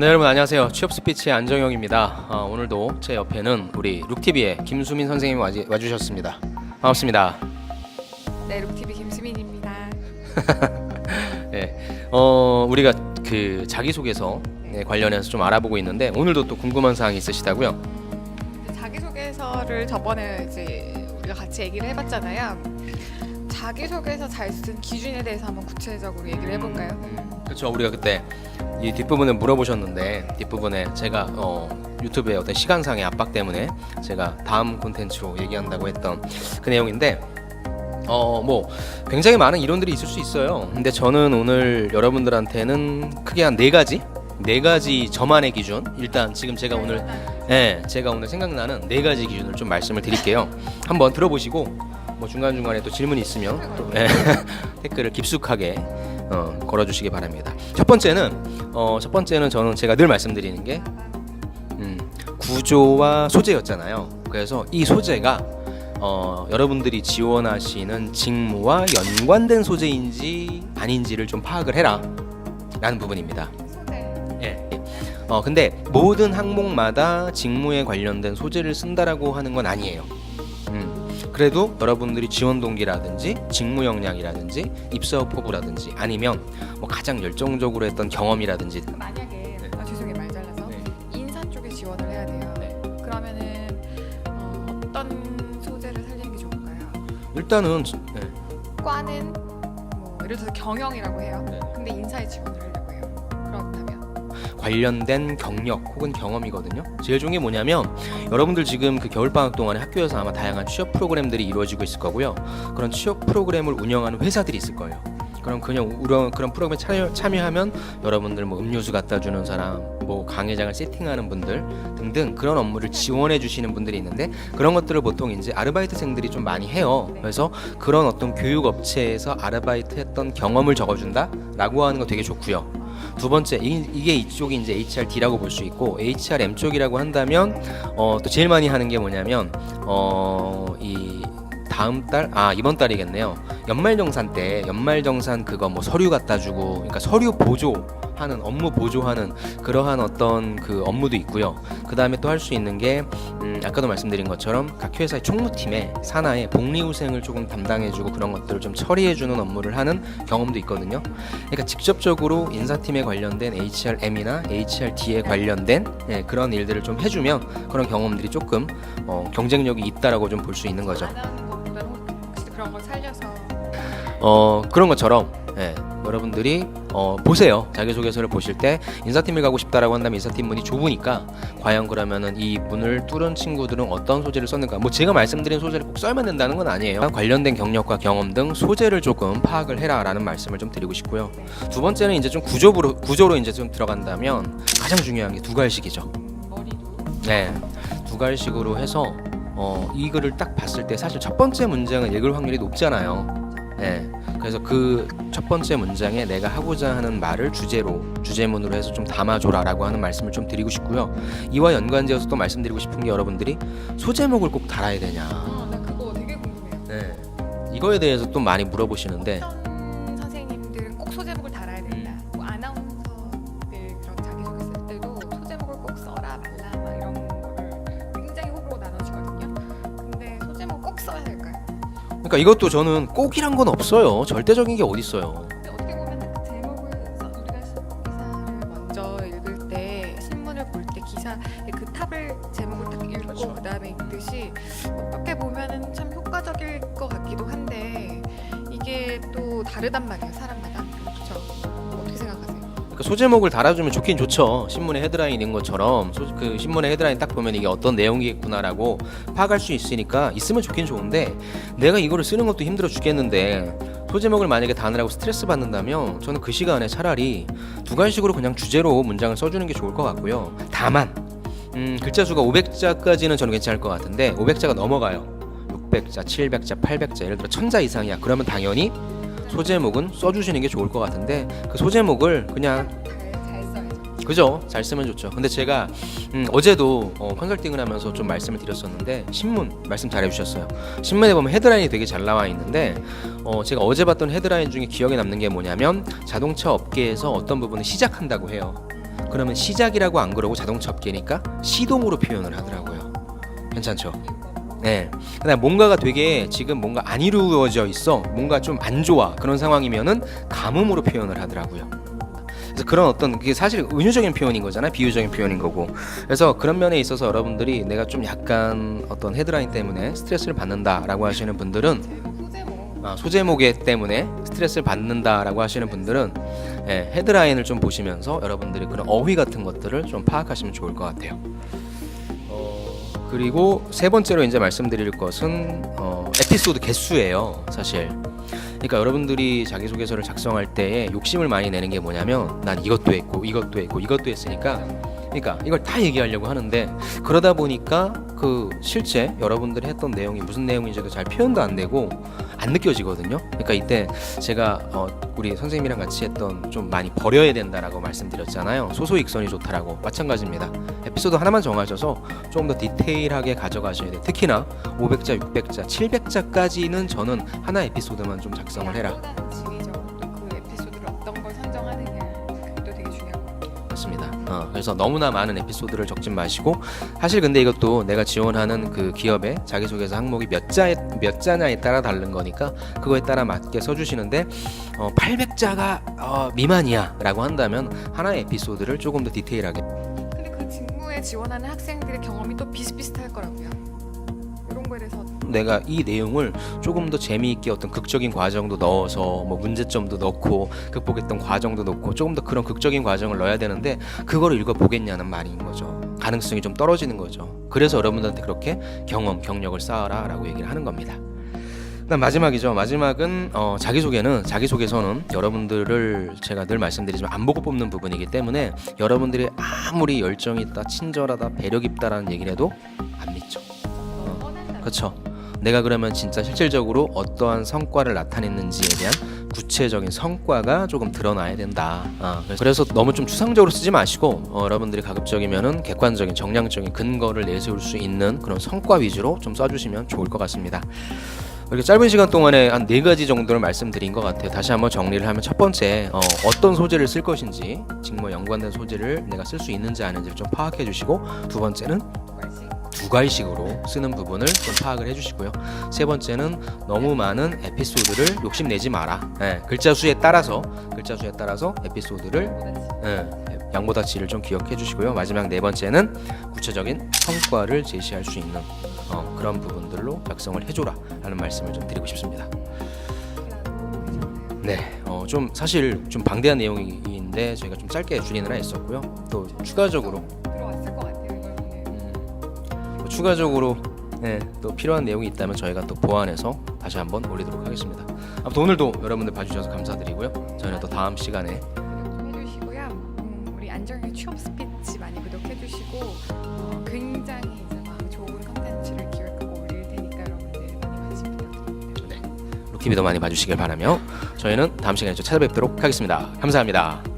네 여러분 안녕하세요. 취업 스피치의 안정영입니다. 어, 오늘도 제 옆에는 우리 룩TV의 김수민 선생님이 와주, 와주셨습니다. 반갑습니다. 네, 룩TV 김수민입니다. 네, 어, 우리가 그 자기소개서 네, 관련해서 좀 알아보고 있는데 오늘도 또 궁금한 사항이 있으시다고요? 자기소개서를 저번에 이제 우리가 같이 얘기를 해봤잖아요. 자기소개서 잘 쓴 기준에 대해서 한번 구체적으로 얘기를 해볼까요? 그렇죠 우리가 그때 이 뒷부분을 물어보셨는데 뒷부분에 제가 어, 유튜브의 어떤 시간상의 압박 때문에 제가 다음 콘텐츠로 얘기한다고 했던 그 내용인데 어 뭐 굉장히 많은 이론들이 있을 수 있어요. 근데 저는 오늘 여러분들한테는 크게 한 네 가지 네 가지 저만의 기준 일단 지금 제가 오늘 예 제가 오늘 생각나는 네 가지 기준을 좀 말씀을 드릴게요. 한번 들어보시고 뭐 중간 중간에 또 질문이 있으면 또 예, 댓글을 깊숙하게 어, 걸어주시기 바랍니다. 첫 번째는 어, 첫 번째는 저는 제가 늘 말씀드리는 게 음, 구조와 소재였잖아요. 그래서 이 소재가 어, 여러분들이 지원하시는 직무와 연관된 소재인지 아닌지를 좀 파악을 해라 라는 부분입니다. 예. 어, 근데 모든 항목마다 직무에 관련된 소재를 쓴다라고 하는 건 아니에요. 음. 그래도 여러분들이 지원 동기라든지 직무 역량이라든지 입사 포부라든지 아니면 뭐 가장 열정적으로 했던 경험이라든지 만약에 아, 죄송해요 말 잘라서 네. 인사 쪽에 지원을 해야 돼요. 그러면은 어, 어떤 소재를 살리는 게 좋을까요? 일단은 네. 과는 뭐 예를 들어서 경영이라고 해요. 네. 근데 인사에 지원을 해요. 관련된 경력 혹은 경험이거든요. 제일 좋은 게 뭐냐면 여러분들 지금 그 겨울 방학 동안에 학교에서 아마 다양한 취업 프로그램들이 이루어지고 있을 거고요. 그런 취업 프로그램을 운영하는 회사들이 있을 거예요. 그럼 그냥 우런 그런 프로그램에 참여, 참여하면 여러분들 뭐 음료수 갖다 주는 사람, 뭐 강의장을 세팅하는 분들 등등 그런 업무를 지원해 주시는 분들이 있는데 그런 것들을 보통 이제 아르바이트생들이 좀 많이 해요. 그래서 그런 어떤 교육 업체에서 아르바이트 했던 경험을 적어 준다라고 하는 거 되게 좋고요. 두 번째 이, 이게 이쪽이 이제 HRD라고 볼 수 있고 HRM 쪽이라고 한다면 어, 또 제일 많이 하는 게 뭐냐면 어, 이 다음 달 아 이번 달이겠네요 연말정산 때 연말정산 그거 뭐 서류 갖다 주고 그러니까 서류 보조 하는 업무 보조하는 그러한 어떤 그 업무도 있고요 그 다음에 또 할 수 있는 게 음, 아까도 말씀드린 것처럼 각 회사의 총무팀에 산하에 복리후생을 조금 담당해주고 그런 것들을 좀 처리해주는 업무를 하는 경험도 있거든요 그러니까 직접적으로 인사팀에 관련된 HRM이나 HRD에 관련된 예, 그런 일들을 좀 해주면 그런 경험들이 조금 어, 경쟁력이 있다라고 좀 볼 수 있는 거죠. 어, 그런 것처럼 예, 여러분들이 어, 보세요. 자기소개서를 보실 때 인사팀을 가고 싶다라고 한다면 인사팀 문이 좁으니까 과연 그러면은 이 문을 뚫은 친구들은 어떤 소재를 썼는가? 뭐 제가 말씀드린 소재를 꼭 써야만 된다는 건 아니에요. 관련된 경력과 경험 등 소재를 조금 파악을 해라라는 말씀을 좀 드리고 싶고요. 두 번째는 이제 좀 구조로 구조로 이제 좀 들어간다면 가장 중요한 게 두 갈식이죠. 머리도 네, 두 갈식으로 해서 어, 이 글을 딱 봤을 때 사실 첫 번째 문장은 읽을 확률이 높잖아요. 네, 그래서 그 첫 번째 문장에 내가 하고자 하는 말을 주제로 주제문으로 해서 좀 담아줘라라고 하는 말씀을 좀 드리고 싶고요. 이와 연관지어서 또 말씀드리고 싶은 게 여러분들이 소제목을 꼭 달아야 되냐. 아, 나 그거 되게 궁금해요. 네, 이거에 대해서 또 많이 물어보시는데 그러니까 이것도 저는 꼭이란 건 없어요. 절대적인 게 어디 있어요. 근데 어떻게 보면 그 제목을 써 우리가 신문 기사를 먼저 읽을 때 신문을 볼 때 기사의 그 탑을 제목을 딱 읽고 그렇죠. 그다음에 읽듯이 어떻게 보면은 참 효과적일 것 같기도 한데 이게 또 다르단 말이에요 사람마다 그러니까 소제목을 달아주면 좋긴 좋죠. 신문의 헤드라인 인 것처럼 소, 그 신문의 헤드라인 딱 보면 이게 어떤 내용이겠구나라고 파악할 수 있으니까 있으면 좋긴 좋은데 내가 이거를 쓰는 것도 힘들어 죽겠는데 소제목을 만약에 다느라고 스트레스 받는다면 저는 그 시간에 차라리 두 가지식으로 그냥 주제로 문장을 써주는 게 좋을 것 같고요. 다만 음, 글자 수가 500자까지는 저는 괜찮을 것 같은데 500자가 넘어가요. 600자, 700자, 800자 예를 들어 1000자 이상이야. 그러면 당연히 소제목은 써주시는 게 좋을 것 같은데 그 소제목을 그냥 그죠? 잘 쓰면 좋죠. 근데 제가 음, 어제도 어, 컨설팅을 하면서 좀 말씀을 드렸었는데 신문 말씀 잘 해주셨어요. 신문에 보면 헤드라인이 되게 잘 나와 있는데 어, 제가 어제 봤던 헤드라인 중에 기억에 남는 게 뭐냐면 자동차 업계에서 어떤 부분을 시작한다고 해요. 그러면 시작이라고 안 그러고 자동차 업계니까 시동으로 표현을 하더라고요. 괜찮죠? 네. 그다음 뭔가가 되게 지금 뭔가 안 이루어져 있어. 뭔가 좀 안 좋아. 그런 상황이면은 가뭄으로 표현을 하더라고요. 그래서 그런 어떤 그게 사실 은유적인 표현인 거잖아요. 비유적인 표현인 거고. 그래서 그런 면에 있어서 여러분들이 내가 좀 약간 어떤 헤드라인 때문에 스트레스를 받는다라고 하시는 분들은 아, 소제목에 때문에 스트레스를 받는다라고 하시는 분들은 예, 헤드라인을 좀 보시면서 여러분들이 그런 어휘 같은 것들을 좀 파악하시면 좋을 것 같아요. 어, 그리고 세 번째로 이제 말씀드릴 것은 어, 에피소드 개수예요, 사실. 그러니까 여러분들이 자기소개서를 작성할 때에 욕심을 많이 내는 게 뭐냐면 난 이것도 했고 이것도 했고 이것도 했으니까 그러니까 이걸 다 얘기하려고 하는데 그러다 보니까 그 실제 여러분들이 했던 내용이 무슨 내용인지도 잘 표현도 안 되고 안 느껴지거든요. 그러니까 이때 제가 어, 우리 선생님이랑 같이 했던 좀 많이 버려야 된다라고 말씀드렸잖아요. 소소익선이 좋다라고 마찬가지입니다. 에피소드 하나만 정하셔서 조금 더 디테일하게 가져가셔야 돼요. 특히나 500자, 600자, 700자까지는 저는 하나 에피소드만 좀 작성을 해라. 또그 에피소드를 어떤 걸 선정하느냐 그것도 되게 중요한 것 같아요. 맞습니다. 어, 그래서 너무나 많은 에피소드를 적지 마시고 사실 근데 이것도 내가 지원하는 그 기업의 자기소개서 항목이 몇 자에 몇 자냐에 따라 다른 거니까 그거에 따라 맞게 써주시는데 어, 800자가 어, 미만이야라고 한다면 하나의 에피소드를 조금 더 디테일하게 지원하는 학생들의 경험이 또 비슷비슷할 거라고요. 이런 거에 대해서 내가 이 내용을 조금 더 재미있게 어떤 극적인 과정도 넣어서 뭐 문제점도 넣고 극복했던 과정도 넣고 조금 더 그런 극적인 과정을 넣어야 되는데 그거를 읽어 보겠냐는 말인 거죠. 가능성이 좀 떨어지는 거죠. 그래서 여러분들한테 그렇게 경험, 경력을 쌓아라 라고 얘기를 하는 겁니다. 그다음 마지막이죠. 마지막은 어, 자기소개는 자기소개서는 여러분들을 제가 늘 말씀드리지만 안 보고 뽑는 부분이기 때문에 여러분들이 아무리 열정이 있다, 친절하다, 배려 깊다라는 얘기를 해도 안 믿죠. 어. 그렇죠. 내가 그러면 진짜 실질적으로 어떠한 성과를 나타냈는지에 대한 구체적인 성과가 조금 드러나야 된다. 아, 그래서- 그래서 너무 좀 추상적으로 쓰지 마시고 어, 여러분들이 가급적이면은 객관적인 정량적인 근거를 내세울 수 있는 그런 성과 위주로 좀 써주시면 좋을 것 같습니다. 이렇게 짧은 시간 동안에 한 네 가지 정도를 말씀드린 것 같아요. 다시 한번 정리를 하면 첫 번째 어, 어떤 소재를 쓸 것인지 직무에 연관된 소재를 내가 쓸 수 있는지 아닌지를 좀 파악해 주시고 두 번째는. 두 가지식으로 쓰는 부분을 좀 파악을 해주시고요. 세 번째는 너무 많은 에피소드를 욕심내지 마라. 예, 글자 수에 따라서 글자 수에 따라서 에피소드를 예, 양보다치를 좀 기억해 주시고요. 마지막 네 번째는 구체적인 성과를 제시할 수 있는 어, 그런 부분들로 작성을 해줘라 라는 말씀을 좀 드리고 싶습니다. 네, 어, 좀 사실 좀 방대한 내용인데 저희가 좀 짧게 줄이느라 했었고요. 또 추가적으로 추가적으로 네, 또 필요한 내용이 있다면 저희가 또 보완해서 다시 한번 올리도록 하겠습니다. 아무튼 오늘도 여러분들 봐주셔서 감사드리고요. 저희는 또 다음 시간에 해주시고요. 음, 우리 안정의 취업 스피치 많이 구독해주시고 어, 굉장히 이제 막 좋은 컨텐츠를 기획하고 올릴 테니까 여러분들 많이 관심 부탁드립니다. 루키비도 많이 봐주시길 바라며 저희는 다음 시간에 또 찾아뵙도록 하겠습니다. 감사합니다.